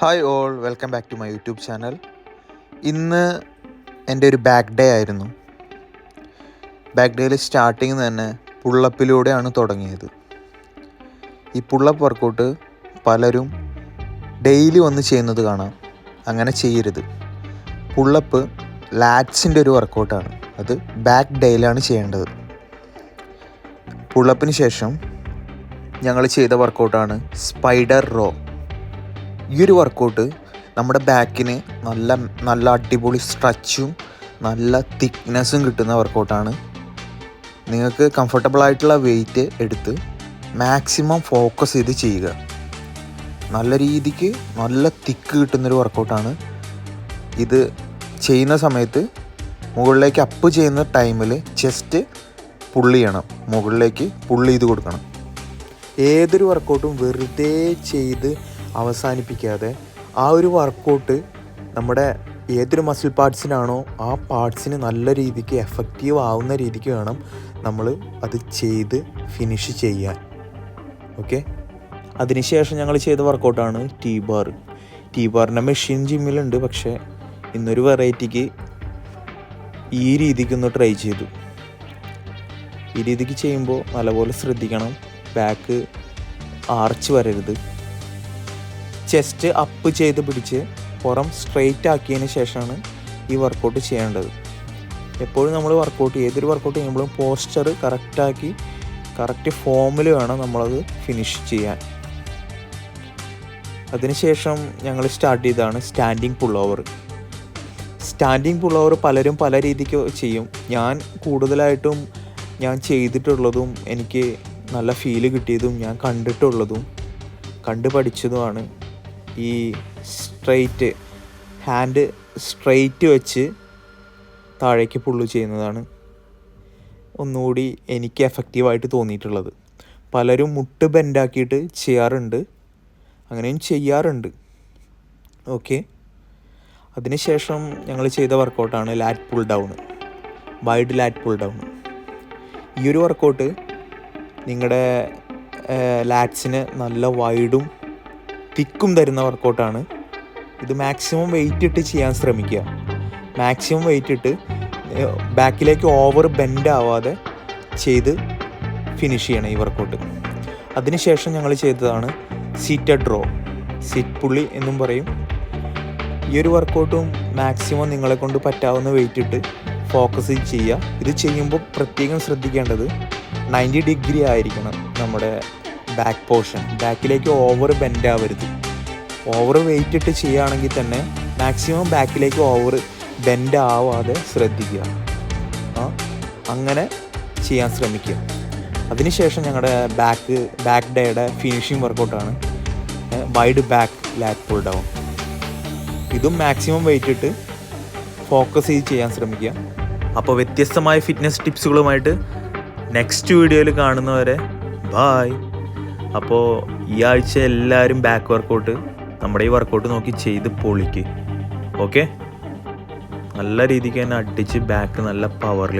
Hi all welcome back to my YouTube channel ഇന്ന് എന്റെ ഒരു ബാക്ക് ഡേ ആയിരുന്നു. ബാക്ക് ഡേയിൽ സ്റ്റാർട്ടിങ് തന്നെ പുള്ളപ്പിലൂടെയാണ് തുടങ്ങിയത്. ഈ പുള്ളപ്പ് വർക്കൗട്ട് പലരും ഡെയിലി വന്ന് ചെയ്യുന്നത് കാണാം. അങ്ങനെ ചെയ്യരുത്. പുള്ളപ്പ് ലാറ്റ്സിന്റെ ഒരു വർക്കൗട്ടാണ് അത് ബാക്ക് ഡേയിലാണ് ചെയ്യേണ്ടത്. പുള്ളപ്പിന് ശേഷം ഞങ്ങൾ ചെയ്ത വർക്കൗട്ടാണ് സ്പൈഡർ റോ ഈ ഒരു വർക്കൗട്ട് നമ്മുടെ ബാക്കിന് നല്ല നല്ല അടിപൊളി സ്ട്രെച്ചും നല്ല തിക്നെസ്സും കിട്ടുന്ന വർക്കൗട്ടാണ് നിങ്ങൾക്ക് കംഫർട്ടബിൾ ആയിട്ടുള്ള വെയിറ്റ് എടുത്ത് മാക്സിമം ഫോക്കസ് ചെയ്ത് ചെയ്യുക. നല്ല രീതിക്ക് നല്ല തിക്ക് കിട്ടുന്നൊരു വർക്കൗട്ടാണ് ഇത് ചെയ്യുന്ന സമയത്ത് മുകളിലേക്ക് അപ്പ് ചെയ്യുന്ന ടൈമിൽ ചെസ്റ്റ് പുള്ളി ചെയ്യണം. മുകളിലേക്ക് പുള്ളി ചെയ്ത് കൊടുക്കണം. ഏതൊരു വർക്കൗട്ടും വെറുതെ ചെയ്ത് അവസാനിപ്പിക്കാതെ ആ ഒരു വർക്കൗട്ട് നമ്മുടെ ഏതൊരു മസിൽ പാർട്സിനാണോ ആ പാർട്സിന് നല്ല രീതിക്ക് എഫക്റ്റീവ് ആവുന്ന രീതിക്ക് വേണം നമ്മൾ അത് ചെയ്ത് ഫിനിഷ് ചെയ്യാൻ. ഓക്കെ അതിനുശേഷം ഞങ്ങൾ ചെയ്ത വർക്കൗട്ടാണ് ടീ ബാർ ടീ ബാറിന്റെ മെഷീൻ ജിമ്മിലുണ്ട് പക്ഷേ ഇന്നൊരു വെറൈറ്റിക്ക് ഈ രീതിക്ക് ഒന്ന് ട്രൈ ചെയ്തു. ഈ രീതിക്ക് ചെയ്യുമ്പോൾ നല്ലപോലെ ശ്രദ്ധിക്കണം. ബാക്ക് ആർച്ച് വരരുത്. ചെസ്റ്റ് അപ്പ് ചെയ്ത് പിടിച്ച് പുറം സ്ട്രെയിറ്റ് ആക്കിയതിന് ശേഷമാണ് ഈ വർക്കൗട്ട് ചെയ്യേണ്ടത്. എപ്പോഴും നമ്മൾ വർക്കൗട്ട് ഏതൊരു വർക്കൗട്ട് ചെയ്യുമ്പോഴും പോസ്ചർ കറക്റ്റാക്കി കറക്റ്റ് ഫോമിൽ വേണം നമ്മളത് ഫിനിഷ് ചെയ്യാൻ. അതിനുശേഷം ഞങ്ങൾ സ്റ്റാർട്ട് ചെയ്തതാണ് standing pull over standing pull over പലരും പല രീതിക്ക് ചെയ്യും. ഞാൻ കൂടുതലായിട്ടും ഞാൻ ചെയ്തിട്ടുള്ളതും എനിക്ക് നല്ല ഫീൽ കിട്ടിയതും ഞാൻ കണ്ടിട്ടുള്ളതും കണ്ടു പഠിച്ചതുമാണ് ഈ സ്ട്രെയിറ്റ് ഹാൻഡ് സ്ട്രെയിറ്റ് വെച്ച് താഴേക്ക് പുള്ളു ചെയ്യുന്നതാണ് ഒന്നുകൂടി എനിക്ക് എഫക്റ്റീവായിട്ട് തോന്നിയിട്ടുള്ളത്. പലരും മുട്ട് ബെൻഡാക്കിയിട്ട് ചെയ്യാറുണ്ട്. അങ്ങനെയും ചെയ്യാറുണ്ട്. ഓക്കെ. അതിനുശേഷം ഞങ്ങൾ ചെയ്ത വർക്കൗട്ടാണ് lat pull down. Wide lat pull down. ഈ ഒരു വർക്കൗട്ട് നിങ്ങളുടെ ലാറ്റ്സിന് നല്ല വൈഡും തിക്കും തരുന്ന വർക്കൗട്ടാണ്. ഇത് മാക്സിമം വെയിറ്റ് ഇട്ട് ചെയ്യാൻ ശ്രമിക്കുക. മാക്സിമം വെയിറ്റ് ഇട്ട് ബാക്കിലേക്ക് ഓവർ ബെൻഡ് ആവാതെ ചെയ്ത് ഫിനിഷ് ചെയ്യണം ഈ വർക്കൗട്ട് അതിനുശേഷം ഞങ്ങൾ ചെയ്തതാണ് സീറ്റഡ് ഡ്രോ സിറ്റ് പുള്ളി എന്നും പറയും. ഈ ഒരു വർക്കൗട്ടും മാക്സിമം നിങ്ങളെ കൊണ്ട് പറ്റാവുന്ന വെയിറ്റ് ഇട്ട് ഫോക്കസ് ചെയ്യുക. ഇത് ചെയ്യുമ്പോൾ പ്രത്യേകം ശ്രദ്ധിക്കേണ്ടത് നയന്റി ഡിഗ്രി ആയിരിക്കണം നമ്മുടെ ബാക്ക് പോർഷൻ ബാക്കിലേക്ക് ഓവർ ബെൻഡ് ആവരുത് ഓവർ വെയിറ്റ് ഇട്ട് ചെയ്യുകയാണെങ്കിൽ തന്നെ മാക്സിമം ബാക്കിലേക്ക് ഓവർ ബെൻഡ് ആവാതെ ശ്രദ്ധിക്കുക. അങ്ങനെ ചെയ്യാൻ ശ്രമിക്കുക. അതിനുശേഷം ഞങ്ങളുടെ ബാക്ക് ബാക്ക് ഡേയുടെ finishing വർക്കൗട്ടാണ് wide back lat pull down ഇതും മാക്സിമം വെയിറ്റ് ഇട്ട് ഫോക്കസ് ചെയ്ത് ചെയ്യാൻ ശ്രമിക്കുക. അപ്പോൾ വ്യത്യസ്തമായ ഫിറ്റ്നസ് ടിപ്സുകളുമായിട്ട് നെക്സ്റ്റ് വീഡിയോയിൽ കാണുന്നവരെ ബായ് അപ്പോൾ ഈ ആഴ്ച എല്ലാവരും ബാക്ക് വർക്കൗട്ട് നമ്മുടെ ഈ വർക്കൗട്ട് നോക്കി ചെയ്ത് പൊളിക്ക്. ഓക്കെ നല്ല രീതിക്ക് തന്നെ അടിച്ച് ബാക്ക് നല്ല പവറിൽ